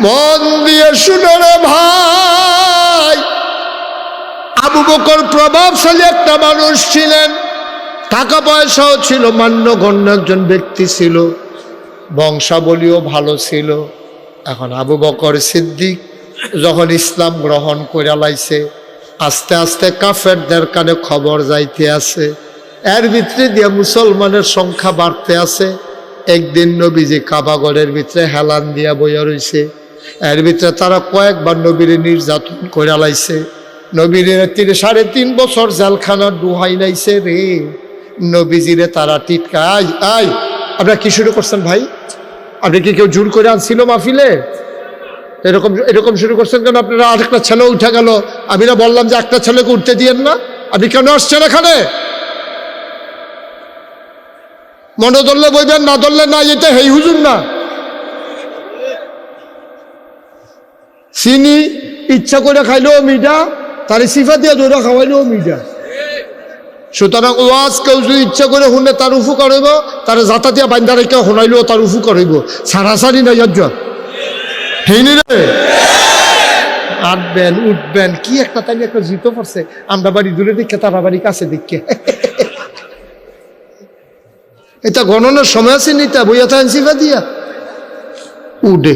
মন দিয়ে শুনে রে ভাই। আবু বকর প্রভাবশালী একটা মানুষ ছিলেন। টাকা পয়সাও ছিল মান্যগণ্য একজন ব্যক্তি ছিল। বংশাবলীও ভালো ছিল। এখন আবু বকর সিদ্দিক যখন ইসলাম গ্রহণ করে লাইছে আস্তে আস্তে কাফেরদের কানে খবর যাইতে আছে। এর ভিতরে দিয়ে মুসলমানের সংখ্যা বাড়তে আছে। একদিন নবীজি কাবাগরের ভিতরে হেলান দিয়া বইয়া রইছে। এর ভিতরে তারা কয়েকবার নবীরে নির্যাতন করে লাইছে। নবীর তিন সাড়ে তিন বছর জেলখানার ডুহাই নাইছে রে। নবীজিরে তারা টিটকা আই আই আপনারা কি শুরু করছেন ভাই? আপনি কি কেউ জোর করে আনছিল মাহফিলে? এরকম এরকম শুরু করছেন কেন? আপনারা আরেকটা ছেলে উঠে গেল। আমি না বললাম যে একটা ছেলেকে উঠতে দিয়েন না। আপনি কেন আসছেন এখানে? মনে ধরলে বইবেন, না ধরলে না এটা হেই হুজুর না। চিনি ইচ্ছা করে খাইলেও মিডা তার সিফা দিয়ে দৌড়া খাওয়াইলেও মিডা সুতরাং ওয়াজ কেউ যদি ইচ্ছা করে শুনে তার উফু করিব তার জাতা দিয়া বান্ধা রেখে শুনাইলেও তার উফু করিব সারাসারি নাই ইয়ার রে আটবেন উঠবেন কি একটা তাই একটা জিতো পড়ছে। আমরা বাড়ি দূরে দেখে তারা বাড়ি কাছে দেখে। এটা গণনার সময় আছে নিতা বইয়া থাকেন সিফা দিয়া। উডে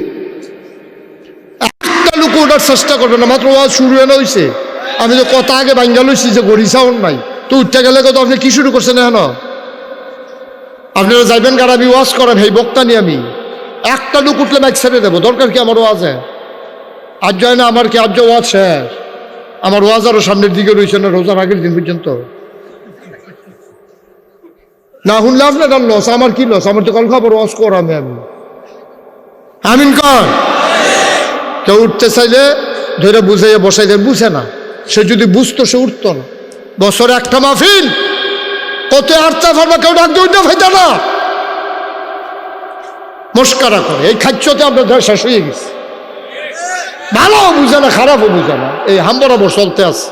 একটা লোক ওঠার চেষ্টা করবে না মাত্র ওয়াজ শুরু হয়ে হয়েছে আমি তো কথা আগে বাঙ্গা লইছি যে গড়ি সাউন্ড নাই তো উঠতে গেলে কত আপনি কি শুরু করছেন এখন? আপনারা যাইবেন কার আমি ওয়াজ করেন এই বক্তা নিয়ে আমি। একটা লোক উঠলে মাইক ছেড়ে দেবো। দরকার কি আমার ওয়াজে? আজ যায় না, আমার কি আজ ওয়াজ শেষ? আমার ওয়াজ আরও সামনের দিকে রয়েছে না, রোজার আগের দিন পর্যন্ত? না শুনলে আপনার লস আমার কি লস আমার তো কাল খবর, ওয়াজ কর আমি আমি। আমিন কর। কেউ উঠতে চাইলে ধরে বুঝাইয়া বসাই দেন, বুঝে না। সে যদি বুঝতো, সে উঠতো না। বছরে একটা মাহফিল, কত আটটা ফার্মা কেউ ডাক দিয়ে উঠে ফাইতে না। মস্কারা করে, এই খাচ্যতে আপনার ধর শেষ হয়ে গেছে। ভালো বুঝে না, খারাপও বুঝে না। এই হাম বরাবর চলতে আছে।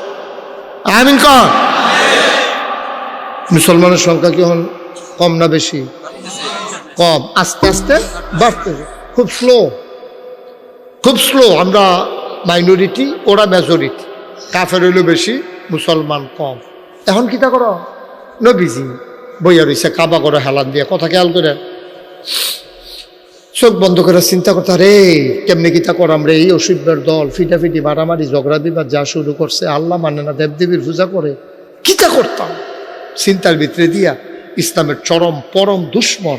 আমিন মুসলমানের সংখ্যা কি হন কম না বেশি? কম। আস্তে আস্তে বাড়তেছে খুব স্লো খুব স্লো আমরা মাইনরিটি ওরা মেজরিটি কাফের হইল বেশি, মুসলমান কম। এখন কিতা করো? নবীজি বইয়া রইছে, কাবা করো হেলান দিয়ে। কথা খেয়াল করে চোখ বন্ধ করে চিন্তা করতে রে কেমনি কিতা করাম রে? এই অসুবিধার দল, ফিটাফিটি, মারামারি, ঝগড়া, বিবাদ যা শুরু করছে, আল্লাহ মানে না দেবদেবীর পূজা করে। কিতা করতাম? চিন্তার ভিতরে দিয়া ইসলামের চরম পরম দুশ্মন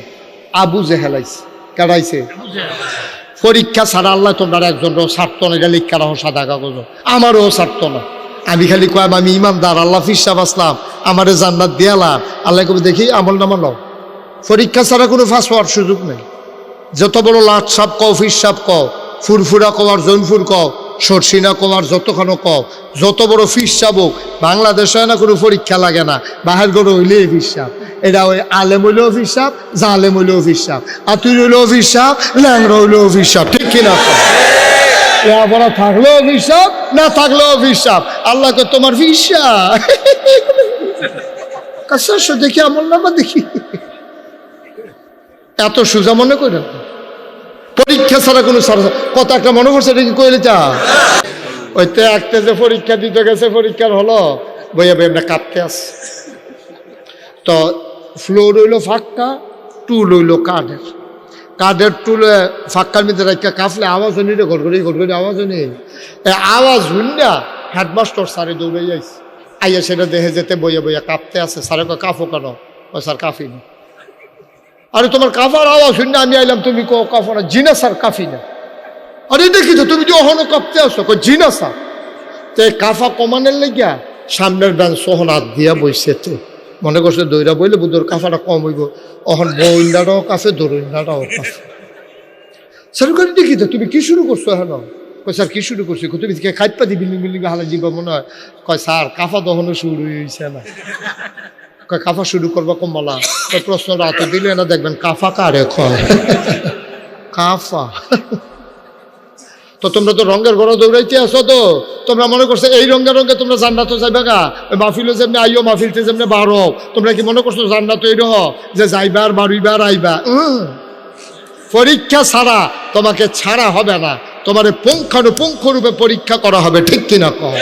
আবু যে হেলাইছে কাটাইছে পরীক্ষা ছাড়া আল্লাহ তোমরা একজন ছাড়ত না, এটা লিখা রাখো সাদা কাগজ আমারও ছাড়ত না। আমি খালি কয়াম আমি ইমানদার, আল্লাহ ফিসাব আসলাম, আমারে জান্নাত দিয়ালাম আল্লাহ কবে দেখি আমল নামা লও। পরীক্ষা ছাড়া কোনো ফাঁস হওয়ার সুযোগ নেই। যত বড় লাট সাপ কও, ফিস সাপ কও, ফুরফুরা কও আর জৈনফুর কও, সরসিনা কও আর যতখানো কও, যত বড় ফিস সাপ হোক, বাংলাদেশে না কোনো পরীক্ষা লাগে না, বাহির করে হইলে ফিস সাপ। এটা ওই আলেম হইলেও ফিস সাপ, জালেম হইলেও ফিস সাপ। আতুর হইলেও ফিস সাপ ল্যাংরা হইলেও ফিস সাপ, ঠিক কিনা লেখাপড়া থাকলেও অভিশাপ না থাকলেও অভিশাপ আল্লাহকে তোমার ভিসাপ কাছে দেখি আমল দেখি। এত সোজা মনে করেন পরীক্ষা ছাড়া কোনো সারা কত একটা মনে করছে, এটা কি কইলে চা? ওই তো একটা যে পরীক্ষা দিতে গেছে, পরীক্ষার হলো, বইয়া বই আমরা কাঁপতে আস তো ফ্লোর রইল ফাঁকা টুল রইল কাঠের কাঠের টুলে ফাঁকার মধ্যে রাখা কাফলে আওয়াজ হনি রে ঘটঘড়ি ঘটঘড়ি আওয়াজ এই আওয়াজ শুন না হেডমাস্টার স্যারে দৌড়ে যাইছে আইয়া সেটা দেখে যেতে বইয়া বইয়া কাঁপতে আছে কয় কাফো কেন? ও স্যার কাফি না আরে তোমার কাফার আওয়াজ শুন আমি আইলাম, তুমি কো কাফো না জিনা স্যার, কাফি না। আরে দেখি তো তুমি যে অহনো কাঁপতে আসো কো জিনা স্যার? তো কাফা কমানের লেগিয়া সামনের ব্যান সোহন হাত দিয়া বইছে তো। মনে করছে দইরা বইলে বুধর কাফাটা কম হইব। অহন বইন্দাটাও কাফে দরইন্দাটাও কাফে। স্যার করে দেখি তো তুমি কি শুরু করছ এখন? কয় স্যার, কি শুরু করছি? তুমি খাইপা দি বিল্ডিং বিল্ডিং হালা যাবা মনে হয়? কয় স্যার, কাফা দহনও শুরু হয়েছে না কাফা শুরু করবা কমলা কয় প্রশ্নটা হাতে দিলে না দেখবেন কাফা কারে কয়? কাফা। তো তোমরা তো রঙের ঘর দৌড়াইতে আসো তো। তোমরা মনে করছ এই রঙে রঙে তোমরা জান্নাত যাইবা গা? ওই মাহফিলে যেমনি আইও মাহফিলতে যেমনি বারো তোমরা কি মনে করছ জান্নাত এই রহ? যে যাইবার বাড়িবার আইবা। পরীক্ষা ছাড়া তোমাকে ছাড়া হবে না। তোমার পুঙ্খানুপুঙ্খ রূপে পরীক্ষা করা হবে, ঠিক কিনা কহ